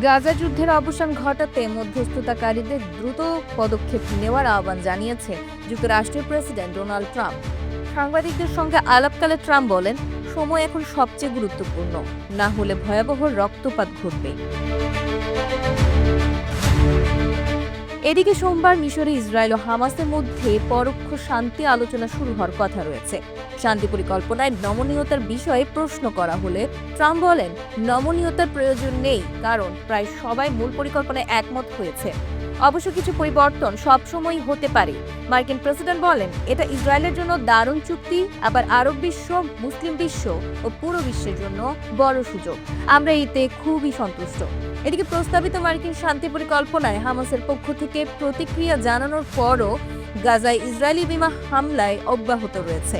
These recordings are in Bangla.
গাজা যুদ্ধের অবসান ঘটাতে মধ্যস্থতাকারীদের দ্রুত পদক্ষেপ নেওয়ার আহ্বান জানিয়েছে যুক্তরাষ্ট্রের প্রেসিডেন্ট ডোনাল্ড ট্রাম্প। সাংবাদিকদের সঙ্গে আলাপকালে ট্রাম্প বলেন, সময় এখন সবচেয়ে গুরুত্বপূর্ণ। না হলে ভয়াবহ রক্তপাত ঘটবে। এদিকে সোমবার মিশরে ইসরায়েল ও হামাসের মধ্যে পরোক্ষ শান্তি আলোচনা শুরু হওয়ার কথা রয়েছে। শান্তি পরিকল্পনায় নমনীয়তার বিষয়ে প্রশ্ন করা হলে ট্রাম্প বলেন, নমনীয়তার প্রয়োজন নেই, কারণ প্রায় সবাই মূল পরিকল্পনায় একমত হয়েছে। অবশ্য কিছু পরিবর্তন সবসময় হতে পারে। মার্কিন প্রেসিডেন্ট বলেন, এটা ইসরায়েলের জন্য দারুণ চুক্তি, আবার আরব বিশ্ব, মুসলিম বিশ্ব ও পুরো বিশ্বের জন্য বড় সুযোগ। আমরা এতে খুবই সন্তুষ্ট। এদিকে প্রস্তাবিত মার্কিন শান্তি পরিকল্পনায় হামাসের পক্ষ থেকে প্রতিক্রিয়া জানানোর পরও গাজায় ইসরায়েলি বিমান হামলায় অব্যাহত রয়েছে।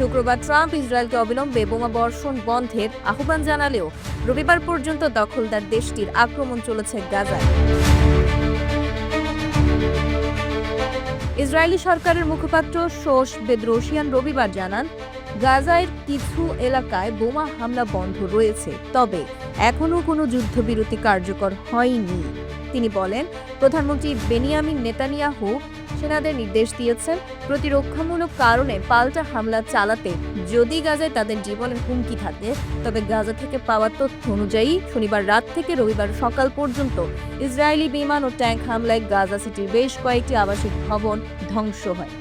শুক্রবার ট্রাম্প ইসরায়েলকে অবিলম্বে বোমা বর্ষণ বন্ধের আহ্বান জানালেও রবিবার পর্যন্ত দখলদার দেশটির আক্রমণ চলেছে গাজায়। ইসরায়েলি সরকারের মুখপাত্র শোষ বেদ্রোশিয়ান রবিবার জানান গাজায় কিছু এলাকায় বোমা হামলা বন্ধ রয়েছে, তবে এখনও কোনো যুদ্ধবিরতি কার্যকর হয়নি। তিনি বলেন, প্রধানমন্ত্রী বেনিয়ামিন নেতানিয়াহু সেনাদের নির্দেশ দিয়েছেন। প্রতিরক্ষামূলক কারণে পাল্টা হামলা চালাতে। যদি গাজায় তাদের জীবনের হুমকি থাকে, তবে গাজা থেকে পাওয়া তথ্য অনুযায়ী শনিবার রাত থেকে রবিবার সকাল পর্যন্ত ইসরায়েলি বিমান ও ট্যাঙ্ক হামলায় গাজা সিটির বেশ কয়েকটি আবাসিক ভবন ধ্বংস হয়।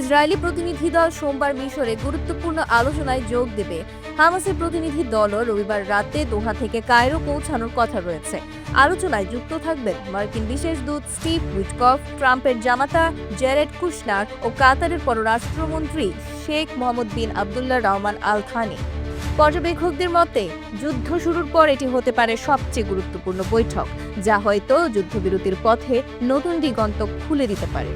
ইসরায়েলি প্রতিনিধি দল সোমবার মিশরে গুরুত্বপূর্ণ আলোচনায় যোগ দেবে। হামাসের প্রতিনিধি দলও রবিবার রাতে দোহা থেকে কায়রো পৌঁছানোর কথা রয়েছে। আলোচনায় যুক্ত থাকবেন মার্কিন বিশেষ দূত স্টিভ উইটকফ, ট্রাম্পের জামাতা জেরেড কুশনার ও কাতারের পররাষ্ট্রমন্ত্রী Sheikh Mohammed bin Abdullah Rahman Al Thani পর্যবেক্ষকদের মতে, যুদ্ধ শুরুর পর এটি হতে পারে সবচেয়ে গুরুত্বপূর্ণ বৈঠক, যা হয়তো যুদ্ধবিরতির পথে নতুন দিগন্ত খুলে দিতে পারে।